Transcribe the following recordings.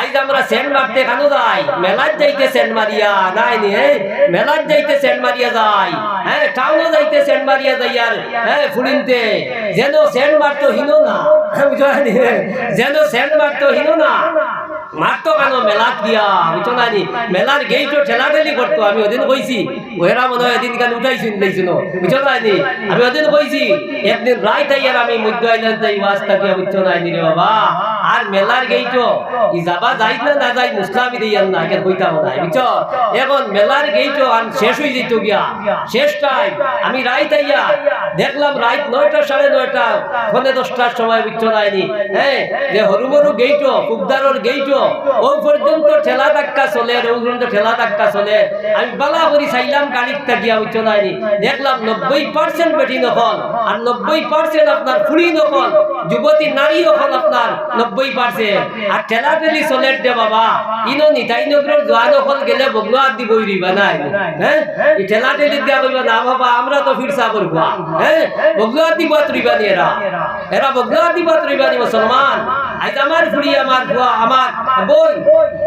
আইজ আমরা সেন্ট মারতে কেন যাই মেলার যাইতে সেন্ট মারিয়া নাই নি মেলার যাইতে সেন্ট মারিয়া যাই হ্যাঁ টাউনে যাইতে সেন্ট মারিয়া যাই আর হ্যাঁ ফুলিনতে। যেন সেন্ট মারতো হিনো না। বুঝলি যেন সেন্ট মারতো হিনো না। মারতো কেন? মেলাত গিয়া মেলার গেইটো ঠেলাঠেলি করতো। আমি ওদিন কইছি ওহেরা মনে হয় এদিন কেন উঠাইছি বুঝছ আমি ওদিন কইছি একদিন আমি মধ্য আইলেন তাই ওয়াজ বুঝছ না বাবা? আর মেলার গেইটো ই যাবা যাই না না যাই দিয়ান না কেন কইতাম না বুঝছ? এখন মেলার গেইটো আর শেষ হয়ে যেত গিয়া, শেষ টাইম আমি রায় তাইয়া দেখলাম রাত নয়টা, সাড়ে নয়টা, ফোনে দশটার সময়, বুঝছ না নি? হ্যাঁ যে হরুমরু গেইটো কুকদারর গেইটো ও পর্যন্ত ঠেলা ধাক্কা চলে, ও পর্যন্ত ঠেলা ধাক্কা চলে। আমি বালা করি চাইলাম গাড়ির থাকিয়া বুঝছ না দেখলাম নব্বই পার্সেন্ট বেটি নকল, আর নব্বই পার্সেন্ট আপনার ফুড়ি নকল, যুবতী নারী নকল আপনার নব্বই পার্সেন্ট আর ঠেলা ঠেলি চলে দে বাবা, ইনো নিতাই নগরের জোয়া নকল গেলে বগলা দি বই রিবা নাই। হ্যাঁ? এই ঠেলা ঠেলি দিয়া কইবা না, বাবা, আমরা তো ফিরসা করব হ্যাঁ? বগলা দি বাত রিবা এরা? এরা বগলা দি বাত রিবা মুসলমান আজ আমার বুড়ি, আমার বুয়া, আমার বোন।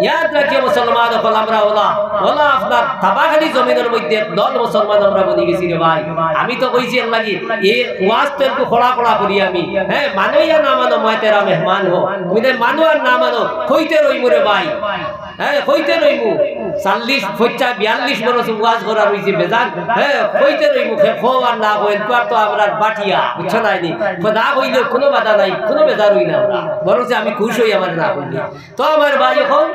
ইয়াদ রাখিয়ে মুসলমান হল আমরা ওলা। ওলা আপনার তাবাখানি জমিনের মধ্যে দল মুসলমান আমরা বনি গেছি রে ভাই। আমি তো কইছি এর লাগি, এ ওয়াজ তো একটু খোড়া খোড়া করি আমি। হ্যাঁ মানো না মানো, মই তেরা মেহমান হো তুমি মানুয়ার মানো না মানো, কইতে রইমু রে ভাই। হ্যাঁ কইতে চাল্লিশ বিয়াল্লিশ ওয়াজ কইতে আর বাটিয়া, বুঝছ নাই নাই না আমি খুশ হই আমার না কইলে তো আমার ভাই এখন,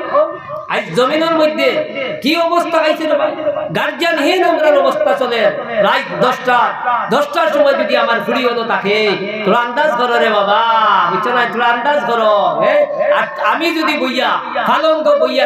আজ জমিনের মধ্যে কি অবস্থা ভাই? গার্জিয়ানহীন অবস্থা চলে। রাত দশটা, দশটার সময় যদি আমার ফুড়ি হলো তাকে। তোরা আন্দাজ করো রে বাবা, বুঝছ না আন্দাজ করো আমি যদি বইয়া, ফালঙ্গ বইয়া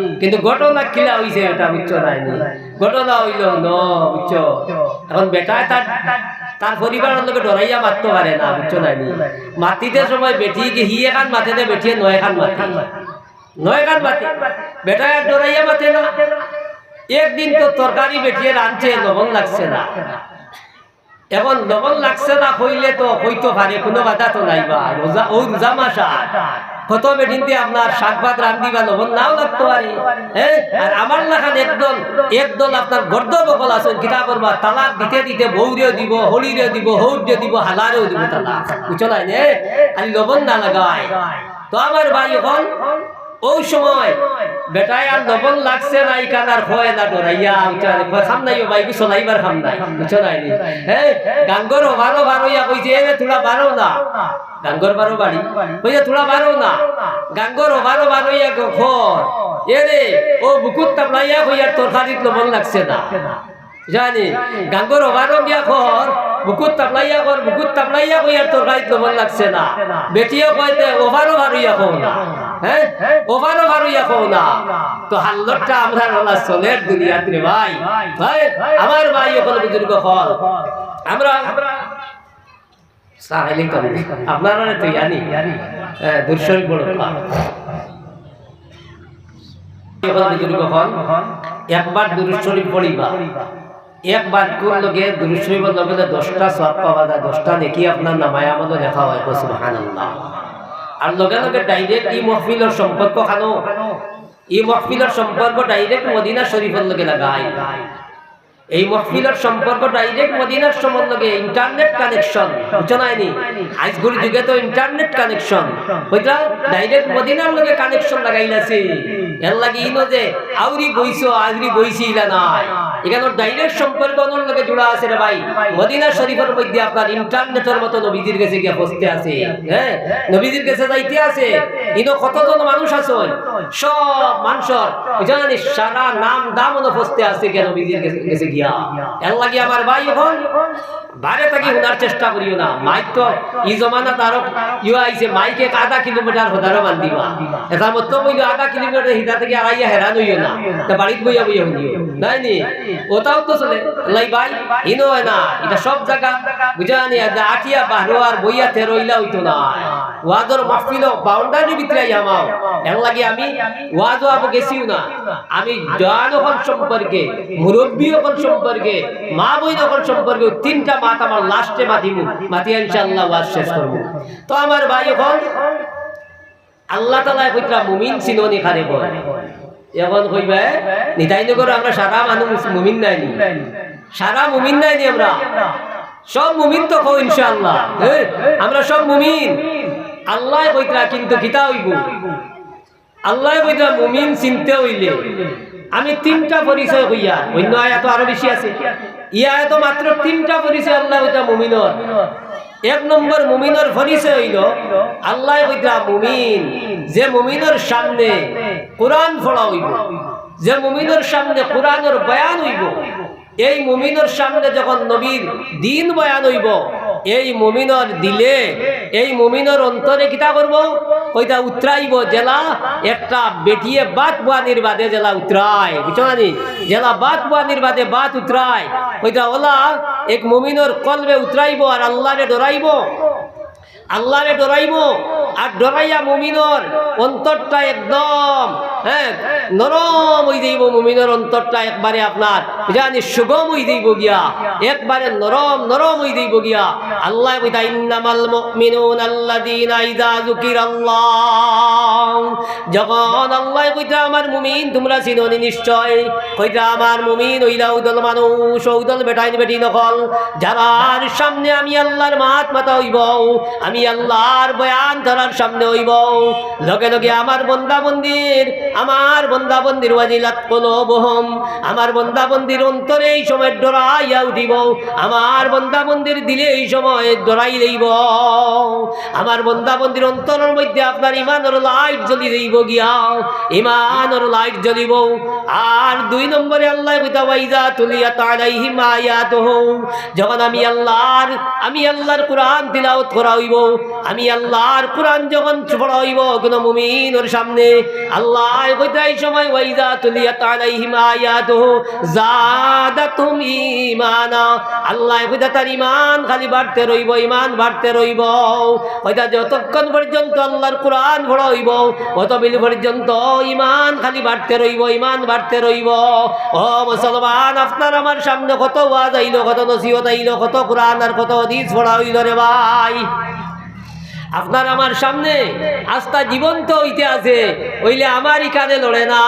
কিন্তু ঘটনা কিলা হইছে এটা বুঝছ নাইনি ঘটনা হইল, ন, বুঝছ? এখন বেটায় তার তার পরিবারের লোকে ডরাইয়া মারতে পারে না, বুঝছ নাইনি মাতিতে সময় বেটি হি এখান মাথেতে বেটিয়ে নয় খান মাতি নয় খান মাতি বেটায় ডরাইয়া মাতে না। একদিন তো তরকারি বেটিয়ে রাঁধছে লবণ লাগছে না। এখন লবণ লাগছে না কইলে তো হইতো পারে, কোনো বাধা তো নাই বা। রোজা ও রোজা মাসা কত বেটিনতে আপনার শাক ভাত রান্ধি বা লবণ নাও লাগতে পারে। হ্যাঁ আর আমার লাখান একদল একদল আপনার গর্দ বকল আছেন, কিতা করবা? তালাক দিতে দিতে বৌরেও দিব, হলিরেও দিব হৌরে দিব, হালারেও দিব তালাক। বুঝছ নাই নে খালি লবণ না লাগায়। তো আমার ভাই এখন ওই সময় বেটায় আর লবণ লাগছে না, এই কানার খয় না। ডরাইয়া উঠালে খাম নাই, ও বাইকু চলাইবার খাম নাই। বুঝছ নাই নি? হ্যাঁ গাঙ্গর বারো বারো ইয়া কইছে এনে তোরা বারো না। গাঙ্গর বারো বাড়ি? কইছে তোরা বারো না। গাঙ্গর বারো বারো ইয়া খর। এরে ও বুকুত তাপলাইয়া কইয়া তরকারিত লবণ লাগছে না। জানি। গাঙ্গর বারো গিয়া খর বুকুত তাপলাইয়া কর বুকুত তাপলাইয়া কইয়া তরকারিত লবণ লাগছে না। বেটিও কইতে ওভারও বারো ইয়া কও না। হ্যাঁ ওভারও বারো ইয়া কও না। তো হাল্লরটা আমরা রলা চলের দুনিয়াতে রে ভাই। ভাই, আমার ভাই সকল বুজুর্গ হল আমরা সাহেলি করি আপনারা তো জানি হ্যাঁ দুর্শরীফ বড় একবার দুরুশরীফ পড়িবা। একবার কোন লোকে দুরুশরীফের লগে দশটা সব পাওয়া যায়, দশটা নেকি আপনার নামায় আমাদের লেখা হয়, সুবহানাল্লাহ। আর লগে লগে ডাইরেক্ট ই মহফিলের সম্পর্ক খানো। ই মহফিলের সম্পর্ক ডাইরেক্ট মদিনা শরীফের লগে লাগাই এই মহফিলের সম্পর্ক ডাইরেক্ট মদিনার সম্বন্ধ লগে ইন্টারনেট কানেকশন বুঝছ নাইনি আজগুলি যুগে তো ইন্টারনেট কানেকশন বুঝলা ডাইরেক্ট মদিনার লগে কানেকশন লাগাইলাছে। এর লাগি ইনো যে, আউরি বইছো, আউরি বইছি ইলা নাই। এখানে ডাইরেক্ট সম্পর্ক লগে জোড়া আছে রে ভাই। মদিনা শরীফের মধ্যে আপনার ইন্টারনেটের মতো নবীজির কাছে বসতে আছে। হ্যাঁ? নবীজির কাছে যাইতে আছে। কতজন মানুষ আছে সব জানি সারা নাম দাম আছে নবীজির কাছে গিয়া। এর আমার ভাই এখন থাকি শোনার চেষ্টা করিও না। মাইক তো ই জমানা তার ইউ আইছে, মাইকে আধা কিলোমিটার হদারও বান্ধিবা। এটা মতো বইলো আধা কিলোমিটার হিদা থেকে আড়াইয়া হেরান হইও না। তা বাড়িত বইয়া বইয়া শুনিও নাই নি? ওটাও তো চলে। লাই ভাই হয় না। এটা সব জায়গা। বাহরোয়ার বইয়া তেরইলা হইতো না। মাহফিল ভিতরে আমাও লাগে আমি ওয়াজও আবো গেছিও না। আমি হল সম্পর্কে মুরব্বী হল সম্পর্কে, মা বই হল সম্পর্কে তিনটা মাত আমার লাস্টে মাতিব মাতিয়া ইনশাআল্লাহ ওয়াজ শেষ করব। তো আমার ভাই এখন, আল্লাহ তালা কইতরা মুমিন চিননি খারে কয় এখন কইবে নিতাই নগর আমরা সারা মানুষ মুমিন নাই সারা মুমিন নাই আমরা। সব মুমিন তো কো ইনশাআল্লাহ। আমরা সব মুমিন। আল্লাহ কইতরা কিন্তু কিতা হইব? আল্লাহ কইতরা মুমিন চিনতে হইলে। আমি তিনটা পরিচয় কইয়া অন্য আয়াত আরও বেশি আছে। ইয়া তো মাত্র তিনটা পরিচয় আল্লাহ কইতরা মুমিনর। এক নম্বর মুমিনের ফরিসে হইল, আল্লাহ মুমিন, যে মুমিনের সামনে কোরআন ফলা হইব, যে মুমিনের সামনে কোরআনের বয়ান হইব, এই মুমিনের সামনে যখন নবীর দিন বয়ান হইব এই মুমিনর দিলে, এই মুমিনর অন্তরে কিতা করব? কইতা উতরাইব জেলা, একটা বেটিয়ে বাত বানির বাদে জেলা উতরায়। বুঝছ না? জেলা বাত বানির বাদে বাত উতরায়। কইতা ওলা, এক মুমিনর কলবে উতরাইব আর আল্লাহরে ডরাইব। আল্লাহরে ডরাইব আর ডরাইয়া মুমিনর অন্তরটা একদম হ্যাঁ নরম হয়ে যাইব মুমিনর অন্তরটা একবারে আপনার। জানি সুগম হয়ে যাইব গিয়া। একবারে নরম নরম হয়ে যাইব গিয়া। আল্লাহ কইতা ইন্নামাল মুমিনুন আল্লাযীনা ইযা যুকিরাল্লাহ। যখন আল্লাহ কইতা আমার মুমিন, তোমরা চিননি নিশ্চয়? কইতা আমার মুমিন ওইলা উদল মানুষ উদল বেটাই বেটি নকল। যারার সামনে আমি আল্লাহর মাত মাতা হইব, আমি আল্লাহর বয়ান ধরার সামনে হইব। লগে লগে আমার বন্দা বন্দির আমার বন্দা বন্দির ওয়াজিলাত কোনো বহম আমার বন্দা বন্দির অন্তরে এই সময় ডরাইয়া উঠিব। আমার বন্দা বন্দির দিলে এই সময় ডরাই লইব। আমার বন্দা বন্দির অন্তরের মধ্যে আপনার ইমানের লাইট জ্বলি দেব গিয়া। ইমানের লাইট জ্বলিব। আর দুই নম্বরে আল্লাহ ওয়াইজা তুলিয়া তালাইহিম আয়াতুহু। যখন আমি আল্লাহর আমি আল্লাহর কোরআন তিলাওয়াত করা হইব, আমি আল্লাহর কোরআন যখন পড়া হইব কোন মুমিনের সামনে, আল্লাহ কইতা এই সময় ওয়াইজা তুলিয়া তালাইহিম আয়াতুহু জাদাতুম ঈমানা। আল্লাহ কইতা তার ঈমান খালি বাড়তে রইব, ঈমান বাড়তে রইব। কইতা যতক্ষণ পর্যন্ত আল্লাহর কোরআন পড়া হইব অতবিল পর্যন্ত ঈমান খালি বাড়তে রইব, ঈমান বাড়তে রইব। ও মুসলমান, আপনার আমার সামনে কত ওয়াজ আইলো, কত নসিহত আইলো, কত কোরআন আর কত হাদিস পড়া হইল রে ভাই। আপনার আমার সামনে আস্থা জীবন্ত হইতে আছে। ওইলে আমারই কানে লড়ে না,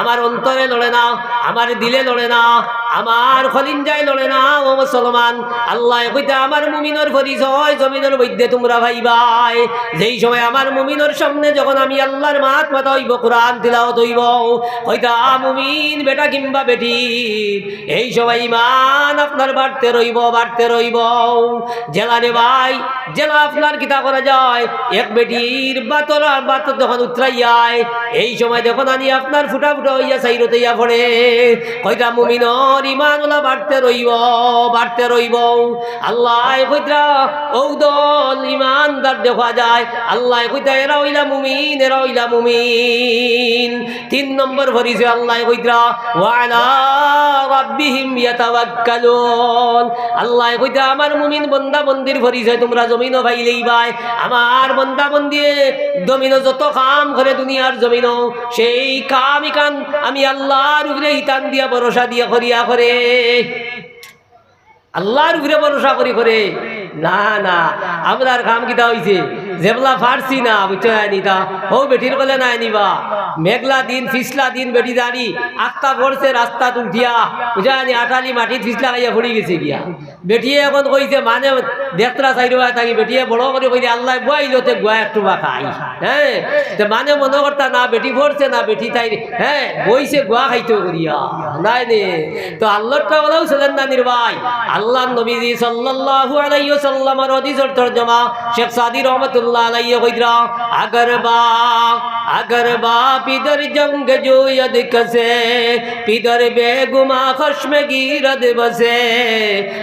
আমার অন্তরে লড়ে না, আমার দিলে লড়ে না। আমার খলিঞ্জায় লড়ে না, ও মুসলমান। আল্লাহ কইতে, আমার মুমিনের পরিচয় জমিনের মধ্যে তোমরা ভাই ভাই যেই সময় আমার মুমিনের সামনে যখন আমি আল্লাহর মাত মাতা হইব কোরআন তিলাওয়াত হইব হইতা মুমিন বেটা কিংবা বেটি, এই সময় ইমান আপনার বাড়তে রইব বাড়তে রইব। জেলা রে ভাই, জেলা আপনার কিতা করা যায়? এক বেটির বাতর বাতর যখন উতরাইয়ায় এই সময় যখন আনি আপনার ফুটা ফুটা হইয়া সাইরতে ইয়া পড়ে কইটা মুমিনর ইমান ওলা বাড়তে রইব বাড়তে রইব। আল্লাহ কইতা ঔদল ইমানদার দেখা যায়। আল্লাহ কইতা এরা হইলা মুমিন এরা হইলা মুমিন। তিন নম্বর ভরিছে আল্লাহ কইতা ওয়ালা রাব্বিহিম ইয়াতাওয়াক্কালুন। আল্লাহ কইতা আমার মুমিন বন্দা বন্দির পরিচয় তোমরা জমিনও ভাইলেই ভাই আমার বন্দা বন্দি জমিনও যত কাম করে দুনিয়ার জমিনও, সেই কাম ইকান আমি আল্লাহর উপরে হিতান দিয়া ভরসা দিয়া করিয়া করে। আল্লাহর উপরে ভরসা করি করে। না না আপনার কাম কিতা হইছে। যেবলা ফারছি না বুঝতে নিতা হো বেটির বলে নাই নিবা মেঘলা দিন ফিসলা দিন বেটি দাঁড়ি আত্মা পড়ছে রাস্তা তুলঠিয়া বুঝা নি আটালি মাটিত ফিসলা খাইয়া পড়ি গেছে গিয়া বেটিয়ে এখন কইছে মানে দেখতরা চাইরবা থাকি বেটিয়ে বড় করে কইলে আল্লাহ বুয়াইলো তে গুয়া একটু বা খাই হ্যাঁ তে মানে মনে করতা না বেটি পড়ছে না বেটি তাই হ্যাঁ বইছে গুয়া খাইতে করিয়া নাই নে তো আল্লাহটা বলাও ছিলেন না নির্বাই আল্লাহ নবীজি সাল্লাল্লাহু আলাইহি ওয়াসাল্লামের হাদিসের তরজমা শেখ সাদি রহমাতুল্লাহ আলাইহি কইরা আগর আগর বা পিদর জঙ্গ جوید কসে পিদর بے گما خشم گیرد بسے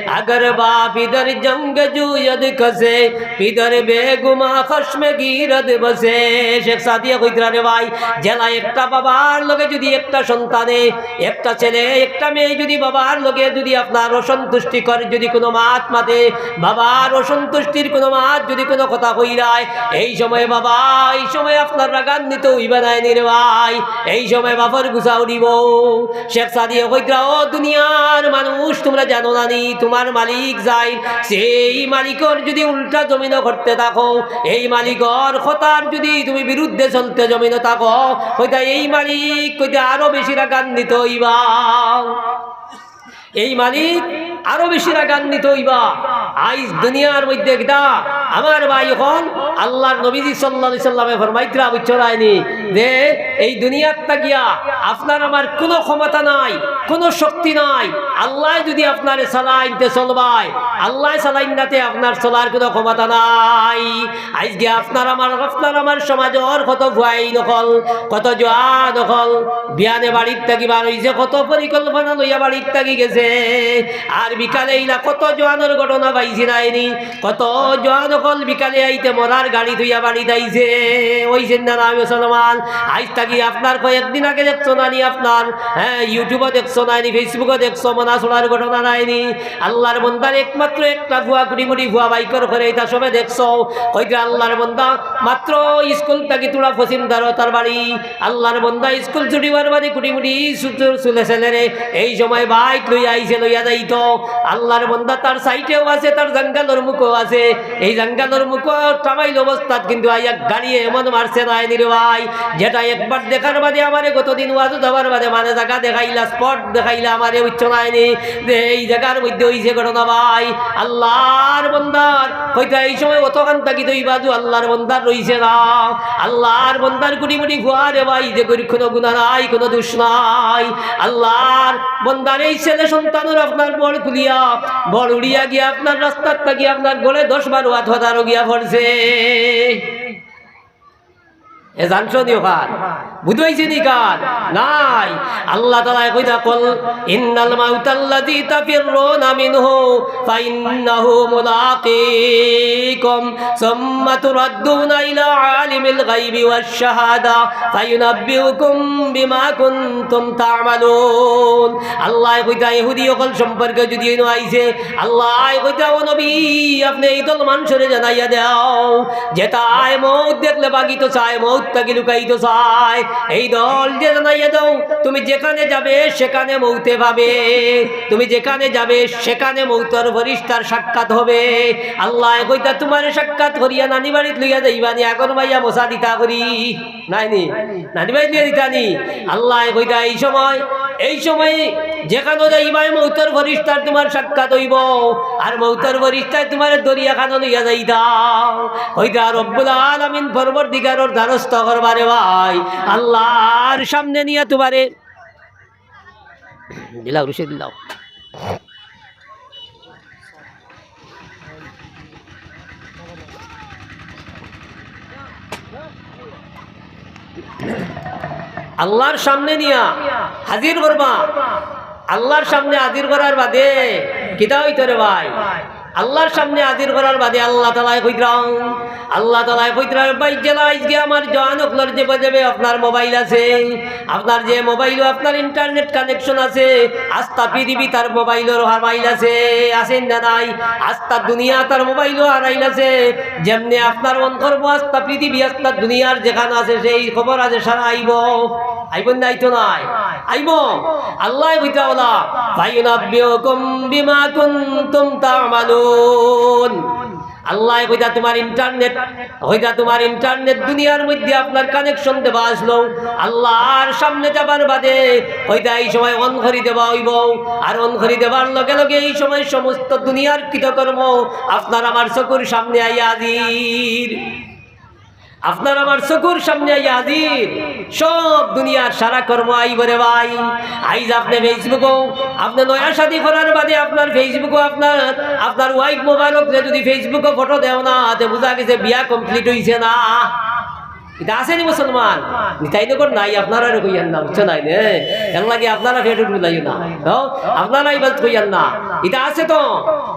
اگر با پیدر جنگ جوید کسے پیدر بے گما خشم গিরদ বসে শেখ সাদিয়া কইতরা রে ভাই জেলা একটা বাবার লগে যদি একটা সন্তানে একটা ছেলে একটা মেয়ে যদি বাবার লগে যদি আপনার অসন্তুষ্টি করে যদি কোনো মাত মাতে বাবার অসন্তুষ্টির কোনো মাত যদি কোনো কথা কইরায় এই সময় বাবা, এই সময় আপনার রাগান্বিত হইবা নাই রে ভাই। এই সময় বাবার গুছা উড়িব। শেখ সাদিয়া কইতরা ও দুনিয়ার মানুষ, তোমরা জানো না নি, তোমার মালিক যাই। সেই মালিকর যদি উল্টা জমিন করতে থাকো, এই মালিকর কথার যদি তুমি বিরুদ্ধে চলতে জমিন থাকো, কইতা এই মালিক কইতা আরও বেশি রাগান্বিত হইবা। এই মালিক আরও বেশি রাগান্বিত হইবা। আইজ দুনিয়ার মধ্যে কিতা আমার ভাই এখন আল্লাহর নবীজি আলাইহি সাল্লামে ফরমাইতরা বুঝছরাইনি যে এই দুনিয়ার তাকিয়া আপনার আমার কোনো ক্ষমতা নাই, কোনো শক্তি নাই। আল্লাহ যদি আপনার সালাইনতে চলবাই আল্লাহ সালাইনাতে আপনার চলার কোনো ক্ষমতা নাই। আজকে আপনার আমার আপনার আমার সমাজের কত ভুয়াই নকল, কত জোয়া নকল। বিয়ানে বাড়ির থাকি বার হইছে, কত পরিকল্পনা লইয়া বাড়ির থাকি গেছে। আর বিকালে ইলা কত জোয়ানোর ঘটনা পাইছি নাইনি কত জোয়ান নকল বিকালে আইতে মরার গাড়ি ধুইয়া বাড়িতে আইছে ওইছেন না আমি মুসলমান, আজ থাকি আপনার কয়েকদিন আগে দেখছ নানি আপনার? হ্যাঁ ইউটিউবে দেখছ নাইনি ফেসবুকে দেখছ মনা শোনার ঘটনা নাইনি আল্লাহর বন্দার একমাত্র একটা ভুয়া কুড়ি মুড়ি ভুয়া বাইকর করে এটা সবে দেখছ। কইটা আল্লাহর বন্দা, মাত্র স্কুল থাকি তোরা ফসিমদার তার বাড়ি। আল্লাহর বন্দা, স্কুল ছুটিবার বাড়ি কুড়ি মুড়ি চুলে ছেলেরে এই সময় বাইক লইয়া আইছে, লইয়া যাইতো। আল্লাহর বন্দা তার সাইটেও আছে, তার জঙ্গালোর মুখও আছে। এই জঙ্গালোর মুখ টামাইল অবস্থাত কিন্তু আইয়া গাড়ি এমন মারছে নাই নিরে ভাই, যেটা একবার দেখার বাদে আমারে গতদিন ওয়াজু যাবার বাদে মানে জায়গা দেখাইলা, স্পট দেখাইলা আমারে উচ্চ নাইনি যে এই জায়গার মধ্যে হইছে ঘটনা ভাই, আল্লাহর বন্দার হয়তো এই সময় অতখান থাকি তুই বাজু আল্লাহর বন্দার রইছে না। আল্লাহর বন্দার কুড়ি মুড়ি ভুয়া রে ভাই, যে করি কোনো গুণা নাই কোনো দোষ নাই। আল্লাহর বন্দার এই ছেলে সন্তানের আপনার বড় খুলিয়া, বড় উড়িয়া গিয়া আপনার রাস্তার থাকিয়া আপনার গলে দশ বারো আধ গিয়া পড়ছে। এ জানছো নি ওখান বুঝাইছে নি নাই। আল্লাহ তাআলা কইতা কল ইন্নাল মাউতাল্লাযী তাফিরুনা মিনহু, ফাইন্নাহু মুলাকীকুম, সুম্মা তুরাদ্দুনা ইলা আলিমিল গায়বি ওয়াশ শাহাদা ফায়ুনাব্বিউকুম বিমা কুনতুম তা'মালুন। আল্লাহ কইতা ইহুদি সকল সম্পর্কে যদি এনো আইছে, আল্লাহ কইতা ও নবী, আপনি এই দল মানুষরে জানাইয়া দাও। যেটা আয় মৌত দেখলে বাকি তো চায় মৌত তাকে লুকাই তো চায় এই দল যে জানাইয়া দাও, তুমি যেখানে যাবে সেখানে মৌতে পাবে। তুমি যেখানে যাবে সেখানে মৌতর ফরিস্তার সাক্ষাৎ হবে। আল্লাহ কইতা, তোমার সাক্ষাৎ করিয়া নানি বাড়িত লইয়া যাইবানি এখন ভাইয়া মশা দিতা করি। নাইনি? নানি বাড়িত লিয়া দিতানি আল্লাহ কইতা এই সময় এই সময় যেখানে যাইবাই মৌতর ফরিস্তার তোমার সাক্ষাৎ হইব। আর মৌতর ফরিস্তায় তোমার দরিয়া খানো লইয়া যাই দাও হইতা রব্বুল আলামিন পরবর্তীকারর দ্বারস্থ করবারে ভাই। আল্লাহর সামনে নিয়ে তোমারে দিলাও রুশে দিলাও। আল্লাহর সামনে নিয়া হাজির করবা। আল্লাহর সামনে হাজির করার বাদে কিতা হইতো রে ভাই? আল্লাহর সামনে হাজির করার বাদে আল্লাহ তালায় কইতরাম আল্লাহ তালায় কইতরাম ভাই জেলা, আজকে আমার জওয়ান অকলর যে বাজাবে আপনার মোবাইল আছে, আপনার যে মোবাইল, আপনার ইন্টারনেট কানেকশন আছে, আস্থা পৃথিবী তার মোবাইলের হারাইল আছে আছেন না নাই, আস্থা দুনিয়া তার মোবাইলও হারাইল আছে, যেমনি আপনার অন্তর্ব আস্তা পৃথিবী, আস্থা দুনিয়ার যেখানে আছে, সেই খবর আছে, সারা আইব। আইব না আইতো নাই? আইব? আল্লাহ কইতা বলা ফায়ুনাব্বিউকুম বিমা কুনতুম তা'মালুন। আল্লাহ হইতা তোমার ইন্টারনেট হইতা তোমার ইন্টারনেট দুনিয়ার মধ্যে আপনার কানেকশন দেবা আসলো। আল্লাহর সামনে যাবার বাদে হইতা এই সময় অন ঘড়ি দেবা হইব। আর অন ঘড়ি দেবার লগে লগে এই সময় সমস্ত দুনিয়ার কৃতকর্ম আপনার আমার চকুর সামনে আইয়া হাজির। আপনার আমার চকুর সামনে হাজির। সব দুনিয়ার সারা কর্ম আইবরে ভাই। আইজ আপনি ফেসবুকও আপনি নয়া সাথী করার বাদে আপনার ফেসবুকও আপনার আপনার ওয়াইফ মোবাইলত যদি ফেসবুকও ফটো দেও না, তে বোঝা গেছে বিয়া কমপ্লিট হইছে না। এটা আসেনি মুসলমান তাই নগর নাই আপনারা কইয়ান না বুঝছ নাই নে এর লাগে আপনারা ফেটে ঢুলাইও না আপনারা ইবাদ কইয়ান না এটা আছে তো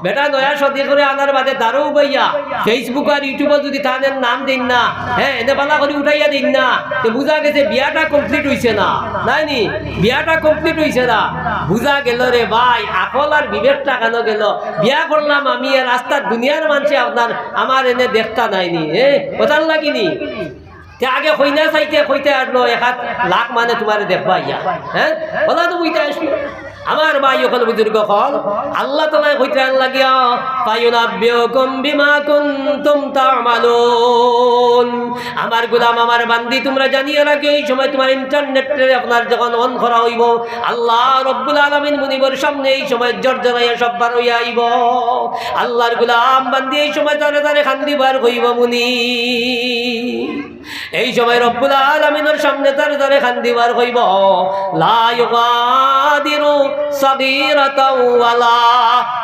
বেটা নয়া সদি করে আনার বাদে দারু বইয়া ফেসবুক আর ইউটিউবে যদি তাদের নাম দিন না হ্যাঁ এনে বালা করে উঠাইয়া দিন না তো বুঝা গেছে বিয়াটা কমপ্লিট হইছে না নাই নি বিয়াটা কমপ্লিট হইছে না বুঝা গেল রে ভাই আকল আর বিবেকটা কেন গেল বিয়া করলাম আমি রাস্তার দুনিয়ার মানুষে আপনার আমার এনে দেখতা নাইনি এ কোথার লাগিনি তে আগে হইনা চাইতে কইতে আসলো এক হাত লাখ মানে তোমার দেখবা ইয়া হ্যাঁ? বলা তো বুঝতে আসলো আমার ভাই ওখানে বুজুর্গ হল। আল্লাহ তোমায় হইতে লাগিয়া পায়ুনাব্যকুম বিমা কুনতুম তা'মালুন। আমার গোলাম, আমার বান্দি, তোমরা জানিয়ে রাখো এই সময় তোমার ইন্টারনেটে আপনার যখন অন করা হইব, আল্লাহ রব্বুল আলামিন মুনিবর সামনে এই সময় জর্জরাইয়া সব বার হইয়া আইব। আল্লাহর গোলাম বান্দি, এই সময় তারে তারে খান্দি বার হইব মুনি। এই সময় রব্বুল আলামিনের সামনে তারে তারে খান্দি বার হইব। লা সাগীরাতাও ওয়ালা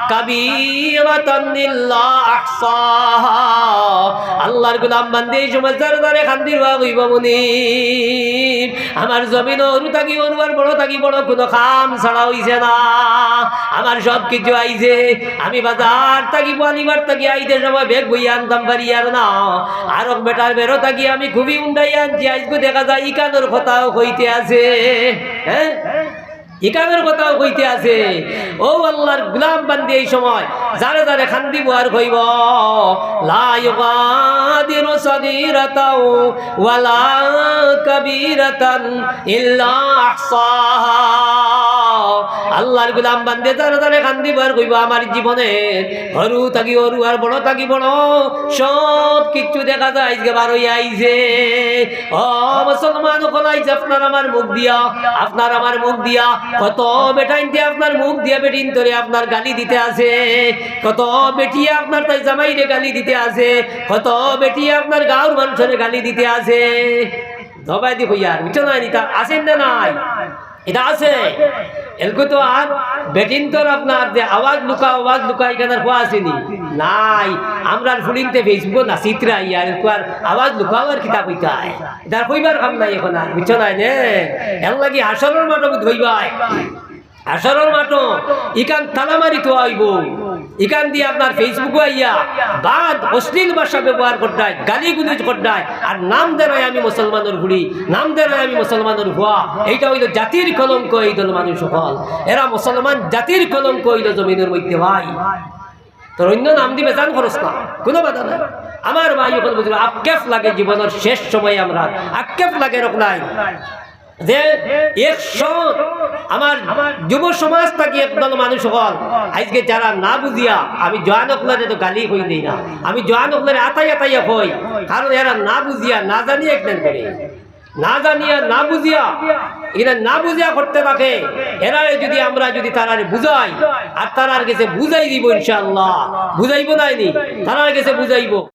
কাবীরাতান ইল্লা আহসাহা আল্লাহর গোলাম বান্দি সময় তারে তারে খান্দি বার হইব আমার জমিন অরু থাকি অরু আর বড় থাকি বড়, কোনো খাম ছাড়া হইছে না। আমার সব কিছু আইছে। আমি বাজার থাকি, পানিবার থাকি, আইতে সময় বেগ বইয়া আনতাম পারি আর না। আর বেটার বেরো থাকি, আমি খুবই উন্ডাই আনছি। আজকে দেখা যায়, ইকানোর কথাও হইতে আছে। হ্যাঁ? ইকামের কথাও কইতে আছে। ও আল্লাহর গুলাম বান্দি এই সময়, যারে যারে খান্দি আর কইব, লা ইউগাদিরু সাগীরাতাও ওয়ালা কাবীরাতান ইল্লা আহসাহা। আল্লাহর গুলাম বান্দে, যারে খান্দি বুয়ার কইব আমার জীবনে। হরু থাকি, হরু আর বড় থাকি, বড়। সব কিচ্ছু দেখা যায়, আজকে বার হইয়া আইছে। ও মুসলমান ওখানে আইছে আপনার আমার মুখ দিয়া, আপনার আমার মুখ দিয়া, কত বেটাইন দিয়ে আপনার মুখ দিয়া বেটিন ধরে আপনার গালি দিতে আছে। কত বেটি আপনার তাই জামাইরে গালি দিতে আছে। কত বেটি আপনার গাঁর মানুষের গালি দিতে আছে। ধবাই দি হইয়ার বুঝছ না নিতা আসেন না নাই? এটা আছে। এলকো তো আর বেটিন তোর আপনার যে আওয়াজ লুকা আওয়াজ লুকা এখানে হওয়া আসেনি? নাই। আমরা ফুলিংতে ফেসবুক না চিত্রা ইয়ার এলকো আর আওয়াজ লুকাও আর কিতাব হইতায়। এটা কইবার কাম নাই এখন আর, বুঝছ নাই নে? এর লাগি আসলের মাটো ধইবাই আসরের মাটো ইকান তালামারি তো আইব। ইকান দিয়ে আপনার ফেসবুকে আইয়া বাদ অশ্লীল ভাষা ব্যবহার করতায় গালি গুলিজ করতায় আর নাম দেয় আমি মুসলমানের ঘুরি নাম দেয় আমি মুসলমানের ভুয়া। এইটা হইল জাতির কলঙ্ক, এই দল মানুষ সকল। এরা মুসলমান জাতির কলঙ্ক হইল জমিনের মধ্যে, ভাই। তোর অন্য নাম দিবে, জান খরচ না কোনো বাধা নাই। আমার ভাই বুঝলো আক্ষেপ লাগে জীবনের শেষ সময় আমরা। আক্ষেপ লাগে এরকম নাই। যে একশো আমার যুব সমাজ থাকি একদল মানুষ হল। আজকে যারা না বুঝিয়া আমি জয়ান অকলারে তো গালি হই দেই না। আমি জয়ান অকলারে আতাই আতাইয়া হই, কারণ এরা না বুঝিয়া, না জানিয়ে একদিন করে। না জানিয়া, না বুঝিয়া, এরা না বুঝিয়া করতে থাকে। এরা যদি আমরা যদি তারারে বুঝাই, আর তারার কাছে বুঝাই দিব ইনশাআল্লাহ। বুঝাইব নাইনি তারার কাছে বুঝাইব।